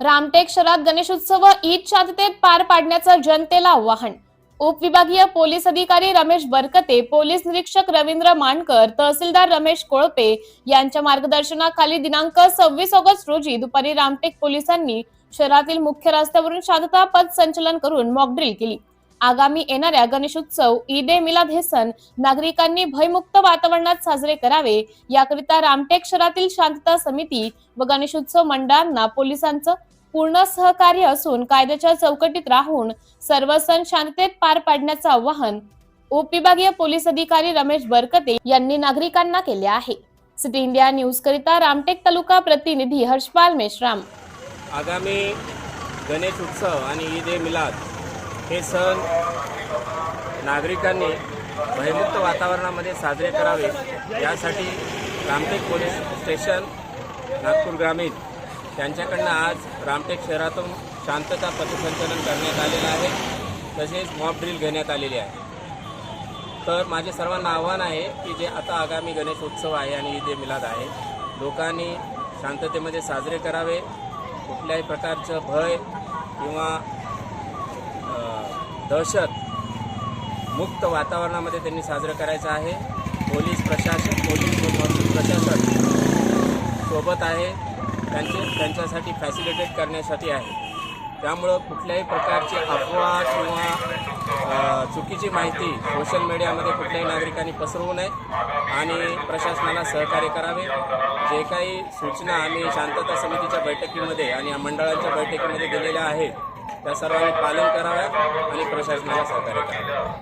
रामटेक शहरात गणेशोत्सव ईद शांततेत पार पाडण्याचं जनतेला आवाहन. उपविभागीय पोलीस अधिकारी रमेश बरकते पोलीस निरीक्षक रवींद्र मानकर तहसीलदार रमेश कोळपे यांच्या मार्गदर्शनाखाली दिनांक सव्वीस ऑगस्ट रोजी दुपारी रामटेक पोलिसांनी शहरातील मुख्य रस्त्यावरून शांतता पथ संचलन करून मॉकड्रिल केली. आगामी येणाऱ्या गणेशोत्सव ईद ए मिलाद हे सण नागरिकांनी भयमुक्त वातावरणात साजरे करावे. याकरिता रामटेक शहरातील शांतता समिती व गणेशोत्सव मंडळांना पोलिसांचं पूर्ण सहकार्य असून कायद्याच्या चौकटीत राहून सर्व सण शांततेत पार पाडण्याचं आवाहन उपविभागीय पोलीस अधिकारी रमेश बरकते यांनी नागरिकांना केले आहे. सिटी इंडिया न्यूज करिता रामटेक तालुका प्रतिनिधी हर्षपाल मेश्राम. आगामी गणेश उत्सव आणि ईद ए मिलाद हे सण नागरिकांनी भयमुक्त वातावरणामध्ये साजरे करावे. यासाठी रामटेक पोलीस स्टेशन नागपूर ग्रामीण त्यांच्याकडनं आज रामटेक शहरातून शांतता पथसंचलन करण्यात आलेलं आहे. तसेच मॉप ड्रिल घेण्यात आलेली आहे. तर माझे सर्वांना आव्हान आहे की जे आता आगामी गणेश उत्सव आहे आणि ईद ए मिलाद आहे लोकांनी शांततेमध्ये साजरे करावे. कुठल्याही प्रकारचं भय किंवा दहशत मुक्त वातावरणामध्ये त्यांनी साजरं करायचं आहे. पोलीस प्रशासन पोलीस व महसूल प्रशासन सोबत आहे. त्यांचे त्यांच्यासाठी फॅसिलिटेट करण्यासाठी आहे. त्यामुळं कुठल्याही प्रकारची अफवा किंवा चुकीची माहिती सोशल मीडियामध्ये कुठल्याही नागरिकांनी पसरवू नये आणि प्रशासनाला सहकार्य करावे. जे काही सूचना आम्ही शांतता समितीच्या बैठकीमध्ये आणि मंडळांच्या बैठकीमध्ये दिलेल्या आहेत त्या सर्वांनी पालन कराव्या आणि प्रशासनाला सहकार्य करावं.